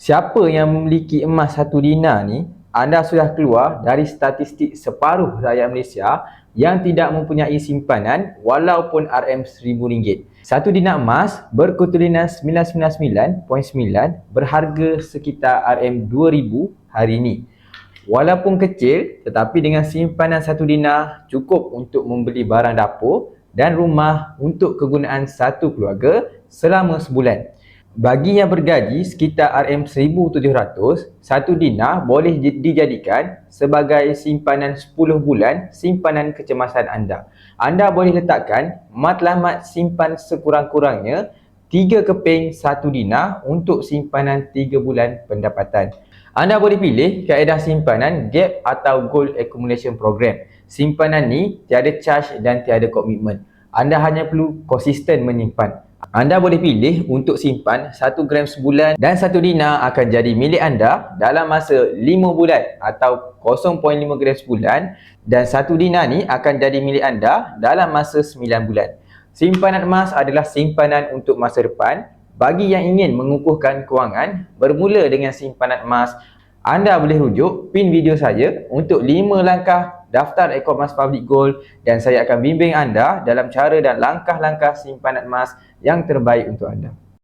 Siapa yang memiliki emas satu dinar ni, anda sudah keluar dari statistik separuh rakyat Malaysia yang tidak mempunyai simpanan walaupun RM RM1,000. Satu dinar emas berkutulinan 999.9 berharga sekitar RM2,000 hari ini. Walaupun kecil tetapi dengan simpanan satu dinar cukup untuk membeli barang dapur dan rumah untuk kegunaan satu keluarga selama sebulan. Bagi yang bergaji sekitar RM1,700, satu dinar boleh dijadikan sebagai simpanan 10 bulan simpanan kecemasan anda. Anda boleh letakkan matlamat simpan sekurang-kurangnya 3 keping satu dinar untuk simpanan 3 bulan pendapatan. Anda boleh pilih kaedah simpanan GAP atau Gold Accumulation Program. Simpanan ni tiada charge dan tiada komitmen. Anda hanya perlu konsisten menyimpan. Anda boleh pilih untuk simpan 1 gram sebulan dan 1 dinar akan jadi milik anda dalam masa 5 bulan atau 0.5 gram sebulan dan 1 dinar ni akan jadi milik anda dalam masa 9 bulan. Simpanan emas adalah simpanan untuk masa depan. Bagi yang ingin mengukuhkan kewangan bermula dengan simpanan emas, anda boleh rujuk pin video saya untuk 5 langkah daftar ekor emas public gold dan saya akan bimbing anda dalam cara dan langkah-langkah simpanan emas yang terbaik untuk anda.